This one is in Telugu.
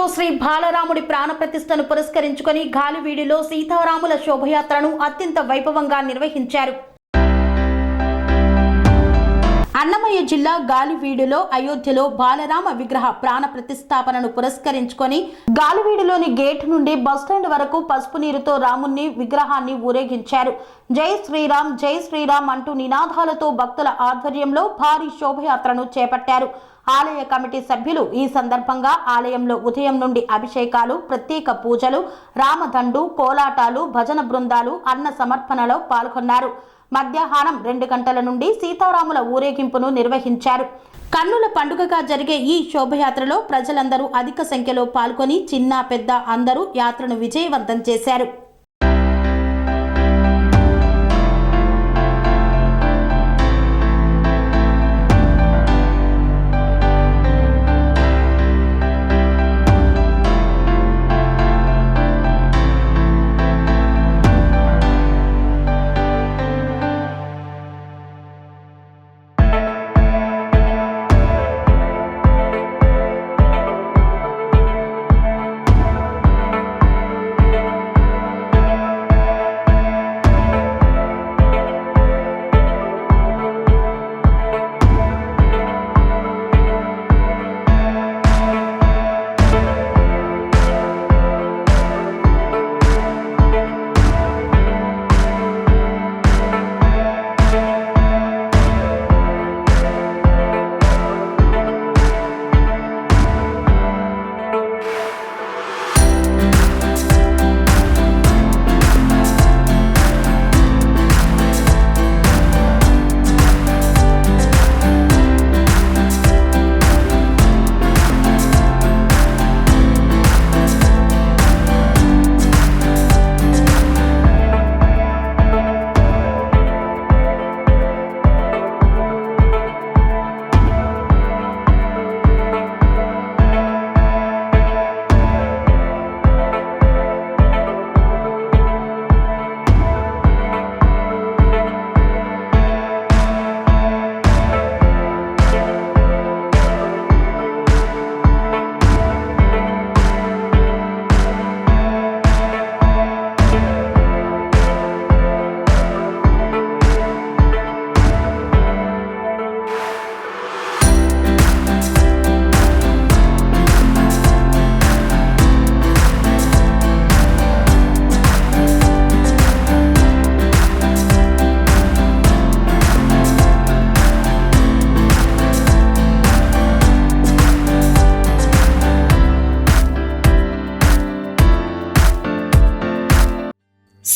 గాలివీడిలో శ్రీ బాలరాముడి ప్రాణప్రతిష్టను పురస్కరించుకుని గాలివీడిలో సీతారాముల శోభయాత్రను అత్యంత వైభవంగా నిర్వహించారు. అన్నమయ్య జిల్లా గాలివీడులో అయోధ్యలో బాలరామ విగ్రహ ప్రాణ ప్రతిష్టాపనను పురస్కరించుకొని గాలివీడులోని గేట్ నుండి బస్టాండ్ వరకు పసుపు నీరుతో రాముణ్ణి విగ్రహాన్ని ఊరేగించారు. జై శ్రీరామ్ జై శ్రీరామ్ అంటూ నినాదాలతో భక్తుల ఆధ్వర్యంలో భారీ శోభయాత్రను చేపట్టారు. ఆలయ కమిటీ సభ్యులు ఈ సందర్భంగా ఆలయంలో ఉదయం నుండి అభిషేకాలు ప్రత్యేక పూజలు రామదండు కోలాటాలు భజన బృందాలు అన్న సమర్పణలో పాల్గొన్నారు. మధ్యాహ్నం రెండు గంటల నుండి సీతారాముల ఊరేగింపును నిర్వహించారు. కన్నుల పండుగగా జరిగే ఈ శోభయాత్రలో ప్రజలందరూ అధిక సంఖ్యలో పాల్గొని చిన్న పెద్ద అందరూ యాత్రను విజయవంతం చేశారు.